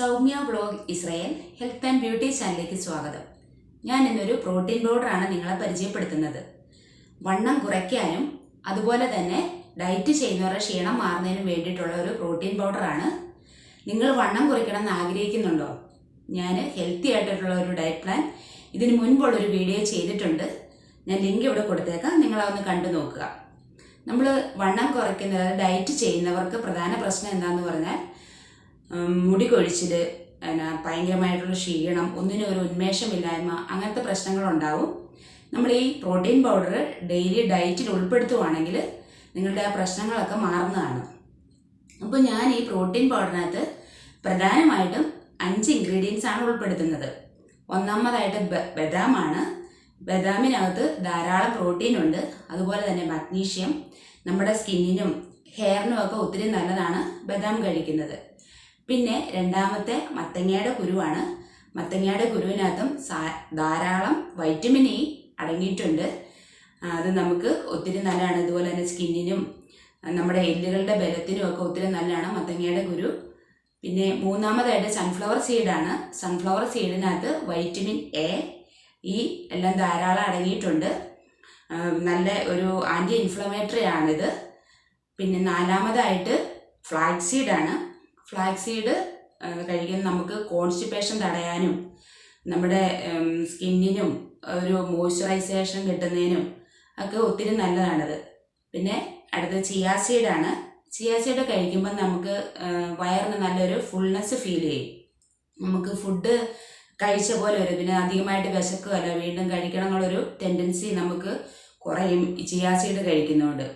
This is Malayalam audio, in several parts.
Soumya blog Israel health and beauty ചാനലിലേക്ക് സ്വാഗതം. ഞാൻ ഇന്നൊരു പ്രോട്ടീൻ പൗഡറാണ് നിങ്ങളെ പരിചയപ്പെടുത്തുന്നത്. വണ്ണം കുറയ്ക്കാനും അതുപോലെ തന്നെ ഡയറ്റ് ചെയ്യുന്നവരുടെ ക്ഷീണം മാറുന്നതിനും വേണ്ടിയിട്ടുള്ള ഒരു പ്രോട്ടീൻ പൗഡറാണ്. നിങ്ങൾ വണ്ണം കുറയ്ക്കണം എന്ന് ആഗ്രഹിക്കുന്നുണ്ടോ? ഞാൻ ഹെൽത്തി ആയിട്ടുള്ള ഒരു ഡയറ്റ് പ്ലാൻ ഇതിന് മുൻപുള്ളൊരു വീഡിയോ ചെയ്തിട്ടുണ്ട്. ഞാൻ ലിങ്ക് ഇവിടെ കൊടുത്തേക്കാം. നിങ്ങളതൊന്ന് കണ്ടു നോക്കുക. നമ്മൾ വണ്ണം കുറയ്ക്കുന്നത് ഡയറ്റ് ചെയ്യുന്നവർക്ക് പ്രധാന പ്രശ്നം എന്താണെന്ന് പറഞ്ഞാൽ മുടി കൊഴിച്ചിൽ പിന്നെ ഭയങ്കരമായിട്ടുള്ള ക്ഷീണം ഒന്നിനും ഒരു ഉന്മേഷമില്ലായ്മ അങ്ങനത്തെ പ്രശ്നങ്ങളുണ്ടാവും. നമ്മൾ ഈ പ്രോട്ടീൻ പൗഡർ ഡെയിലി ഡയറ്റിൽ ഉൾപ്പെടുത്തുവാണെങ്കിൽ നിങ്ങളുടെ ആ പ്രശ്നങ്ങളൊക്കെ മാറുന്നതാണ്. അപ്പോൾ ഞാൻ ഈ പ്രോട്ടീൻ പൗഡറിനകത്ത് പ്രധാനമായിട്ടും അഞ്ച് ഇൻഗ്രീഡിയൻസ് ആണ് ഉൾപ്പെടുത്തുന്നത്. ഒന്നാമതായിട്ട് ബദാമാണ്. ബദാമിനകത്ത് ധാരാളം പ്രോട്ടീൻ ഉണ്ട്. അതുപോലെ തന്നെ മഗ്നീഷ്യം. നമ്മുടെ സ്കിന്നിനും ഹെയറിനും ഒക്കെ ഒത്തിരി നല്ലതാണ് ബദാം കഴിക്കുന്നത്. പിന്നെ രണ്ടാമത്തെ മത്തങ്ങയുടെ കുരുവാണ്. മത്തങ്ങയുടെ കുരുവിനകത്തും ധാരാളം വൈറ്റമിൻ ഇ അടങ്ങിയിട്ടുണ്ട്. അത് നമുക്ക് ഒത്തിരി നല്ലതാണ്. ഇതുപോലെ തന്നെ സ്കിന്നിനും നമ്മുടെ എല്ലുകളുടെ ബലത്തിനും ഒക്കെ ഒത്തിരി നല്ലതാണ് മത്തങ്ങയുടെ കുരു. പിന്നെ മൂന്നാമതായിട്ട് സൺഫ്ലവർ സീഡാണ് സൺഫ്ലവർ സീഡിനകത്ത് വൈറ്റമിൻ എ ഇ എല്ലാം ധാരാളം അടങ്ങിയിട്ടുണ്ട്. നല്ല ഒരു ആന്റി ഇൻഫ്ലമേറ്ററി ആണിത്. പിന്നെ നാലാമതായിട്ട് ഫ്ലാക്സ് സീഡാണ് ഫ്ലാക്സ് സീഡ് കഴിക്കുന്ന നമുക്ക് കോൺസ്റ്റിപ്പേഷൻ തടയാനും നമ്മുടെ സ്കിന്നിനും ഒരു മോയ്സ്ചറൈസേഷൻ കിട്ടുന്നതിനും ഒക്കെ ഒത്തിരി നല്ലതാണത്. പിന്നെ അടുത്തത് ചിയാ സീഡാണ് ചിയാ സീഡ് കഴിക്കുമ്പോൾ നമുക്ക് വയറിന് നല്ലൊരു ഫുൾനെസ് ഫീൽ ചെയ്യും. നമുക്ക് ഫുഡ് കഴിച്ച പോലെ ഒരു പിന്നെ അധികമായിട്ട് വിശക്കുകയല്ല വീണ്ടും കഴിക്കണം എന്നുള്ളൊരു ടെൻഡൻസി നമുക്ക് കുറയും ചിയാസീഡ് ചിയാ സീഡ് കഴിക്കുന്നതുകൊണ്ട്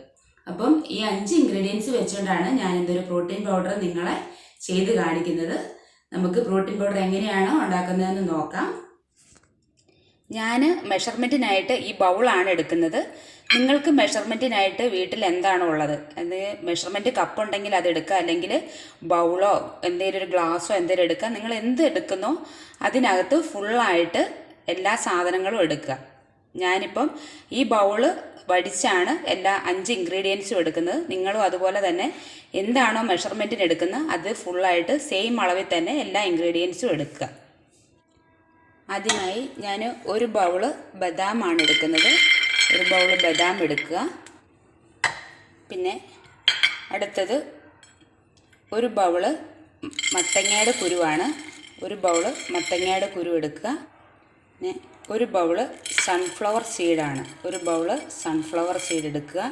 അപ്പം ഈ അഞ്ച് ഇൻഗ്രീഡിയൻസ് വെച്ചുകൊണ്ടാണ് ഞാൻ ഇതൊരു പ്രോട്ടീൻ പൗഡർ നിങ്ങളെ ചെയ്ത് കാണിക്കുന്നത്. നമുക്ക് പ്രോട്ടീൻ പൗഡർ എങ്ങനെയാണോ ഉണ്ടാക്കുന്നതെന്ന് നോക്കാം. ഞാൻ മെഷർമെന്റിനായിട്ട് ഈ ബൗളാണ് എടുക്കുന്നത്. നിങ്ങൾക്ക് മെഷർമെന്റിനായിട്ട് വീട്ടിൽ എന്താണോ ഉള്ളത്? അത് മെഷർമെന്റ് കപ്പ് ഉണ്ടെങ്കിൽ അത് എടുക്കുക. അല്ലെങ്കിൽ ബൗളോ എന്തെങ്കിലും ഒരു ഗ്ലാസ്സോ എന്തെങ്കിലും എടുക്കുക. നിങ്ങൾ എന്ത് എടുക്കുന്നോ അതിനകത്ത് ഫുള്ളായിട്ട് എല്ലാ സാധനങ്ങളും എടുക്കുക. ഞാനിപ്പം ഈ ബൗൾ വടിച്ചാണ് എല്ലാ അഞ്ച് ഇൻഗ്രീഡിയൻസും എടുക്കുന്നത്. നിങ്ങളും അതുപോലെ തന്നെ എന്താണോ മെഷർമെന്റിന് എടുക്കുന്നത് അത് ഫുള്ളായിട്ട് സെയിം അളവിൽ തന്നെ എല്ലാ ഇൻഗ്രീഡിയൻസും എടുക്കുക. ആദ്യമായി ഞാൻ ഒരു ബൗൾ ബദാമാണ് എടുക്കുന്നത്. ഒരു ബൗൾ ബദാം എടുക്കുക. പിന്നെ അടുത്തത് ഒരു ബൗൾ മത്തങ്ങയുടെ കുരുവാണ്. ഒരു ബൗൾ മത്തങ്ങയുടെ കുരു എടുക്കുക. പിന്നെ ഒരു ബൗൾ സൺഫ്ലവർ സീഡാണ് ഒരു ബൗൾ സൺഫ്ലവർ സീഡ് എടുക്കുക.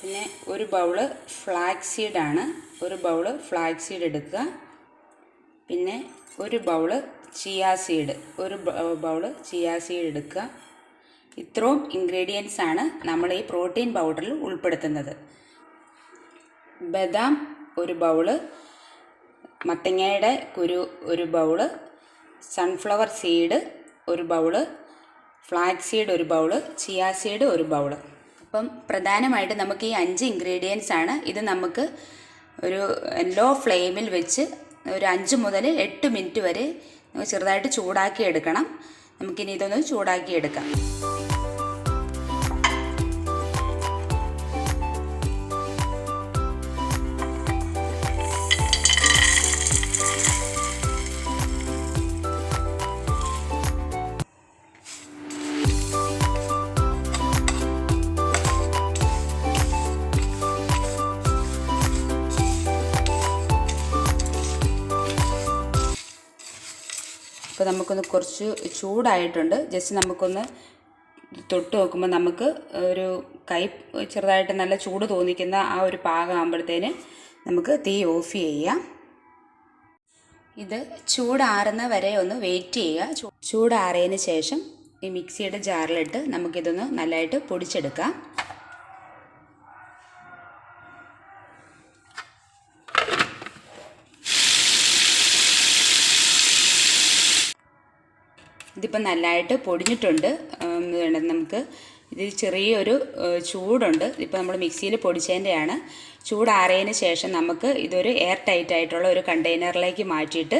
പിന്നെ ഒരു ബൗൾ ഫ്ലാക്സ് സീഡാണ് ഒരു ബൗൾ ഫ്ലാക്സ് സീഡ് എടുക്കുക. പിന്നെ ഒരു ബൗൾ ചിയാ സീഡ് ഒരു ബൗൾ ചിയാ സീഡ് എടുക്കുക. ഇത്രയും ഇൻഗ്രീഡിയൻസ് ആണ് നമ്മൾ ഈ പ്രോട്ടീൻ പൗഡറിൽ ഉൾപ്പെടുത്തുന്നത്. ബദാം ഒരു ബൗൾ മത്തങ്ങയുടെ കുരു ഒരു ബൗൾ സൺഫ്ലവർ സീഡ് ഒരു ബൗൾ ഫ്ലാക്സ് സീഡ് ഒരു ബൗൾ ചിയാ സീഡ് ഒരു ബൗൾ. അപ്പം പ്രധാനമായിട്ട് നമുക്ക് ഈ അഞ്ച് ഇൻഗ്രീഡിയൻസ് ആണ്. ഇത് നമുക്ക് ഒരു ലോ ഫ്ലെയിമിൽ വെച്ച് ഒരു അഞ്ച് മുതൽ എട്ട് മിനിറ്റ് വരെ ചെറുതായിട്ട് ചൂടാക്കി എടുക്കണം നമുക്കിനി ഇതൊന്ന് ചൂടാക്കി എടുക്കാം ഇപ്പോൾ നമുക്കൊന്ന് കുറച്ച് ചൂടായിട്ടുണ്ട്. ജസ്റ്റ് നമുക്കൊന്ന് തൊട്ട് നോക്കുമ്പോൾ നമുക്ക് ഒരു കൈ ചെറുതായിട്ട് നല്ല ചൂട് തോന്നിക്കുന്ന ആ ഒരു പാകമാകുമ്പോഴത്തേന് നമുക്ക് തീ ഓഫ് ചെയ്യാം ഇത് ചൂടാറുന്ന വരെ ഒന്ന് വെയിറ്റ് ചെയ്യുക. ചൂടാറിയതിന് ശേഷം ഈ മിക്സിയുടെ ജാറിലിട്ട് നമുക്കിതൊന്ന് നല്ലതായിട്ട് പൊടിച്ചെടുക്കാം. ഇതിപ്പോൾ നല്ലതായിട്ട് പൊടിഞ്ഞിട്ടുണ്ട്. നമുക്ക് ഇത് ചെറിയൊരു ചൂടുണ്ട്. ഇപ്പോൾ നമ്മൾ മിക്സിയിൽ പൊടിച്ചതിന്റെയാണ്. ചൂടാറിയതിന് ശേഷം നമുക്ക് ഇതൊരു എയർ ടൈറ്റ് ആയിട്ടുള്ള ഒരു കണ്ടെയ്നറിലേക്ക് മാറ്റിയിട്ട്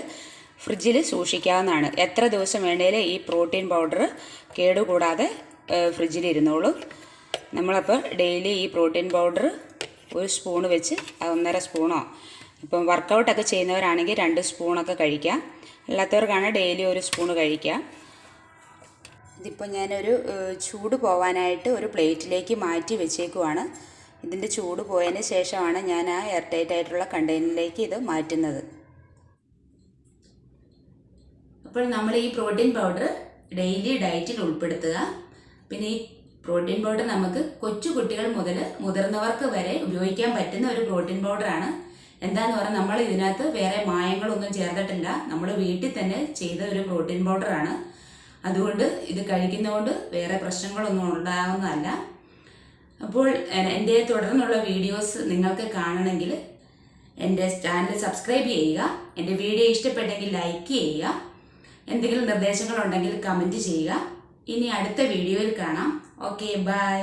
ഫ്രിഡ്ജിൽ സൂക്ഷിക്കാവുന്നതാണ്. എത്ര ദിവസം വേണേലും ഈ പ്രോട്ടീൻ പൗഡർ കേടുകൂടാതെ ഫ്രിഡ്ജിൽ ഇരുന്നോളും. നമ്മളപ്പോൾ ഡെയിലി ഈ പ്രോട്ടീൻ പൗഡർ ഒരു സ്പൂൺ വെച്ച് ഒന്നര സ്പൂണോ ഇപ്പം വർക്കൗട്ടൊക്കെ ചെയ്യുന്നവരാണെങ്കിൽ രണ്ട് സ്പൂണൊക്കെ കഴിക്കാം. അല്ലാത്തവർക്കാണ് ഡെയിലി ഒരു സ്പൂണ് കഴിക്കാം. ഇതിപ്പോൾ ഞാനൊരു ചൂട് പോവാനായിട്ട് ഒരു പ്ലേറ്റിലേക്ക് മാറ്റി വെച്ചേക്കുവാണ്. ഇതിന്റെ ചൂട് പോയതിന് ശേഷമാണ് ഞാൻ ആ എയർ ടൈറ്റ് ആയിട്ടുള്ള കണ്ടെയ്നറിലേക്ക് ഇത് മാറ്റുന്നത്. അപ്പോൾ നമ്മൾ ഈ പ്രോട്ടീൻ പൗഡർ ഡെയിലി ഡയറ്റിൽ ഉൾപ്പെടുത്തുക. പിന്നെ ഈ പ്രോട്ടീൻ പൗഡർ നമുക്ക് കൊച്ചു കുട്ടികൾ മുതൽ മുതിർന്നവർക്ക് വരെ ഉപയോഗിക്കാൻ പറ്റുന്ന ഒരു പ്രോട്ടീൻ പൗഡറാണ്. എന്താന്ന് പറഞ്ഞാൽ നമ്മൾ ഇതിനകത്ത് വേറെ മായങ്ങളൊന്നും ചേർത്തിട്ടില്ല. നമ്മൾ വീട്ടിൽ തന്നെ ചെയ്ത ഒരു പ്രോട്ടീൻ പൗഡറാണ്. അതുകൊണ്ട് ഇത് കഴിക്കുന്നതുകൊണ്ട് വേറെ പ്രശ്നങ്ങളൊന്നും ഉണ്ടാകുന്നതല്ല അപ്പോൾ എന്റെ തുടർന്നുള്ള വീഡിയോസ് നിങ്ങൾക്ക് കാണണമെങ്കിൽ എന്റെ ചാനൽ സബ്സ്ക്രൈബ് ചെയ്യുക എന്റെ വീഡിയോ ഇഷ്ടപ്പെട്ടെങ്കിൽ ലൈക്ക് ചെയ്യുക എന്തെങ്കിലും നിർദ്ദേശങ്ങളുണ്ടെങ്കിൽ കമന്റ് ചെയ്യുക. ഇനി അടുത്ത വീഡിയോയിൽ കാണാം. Okay bye.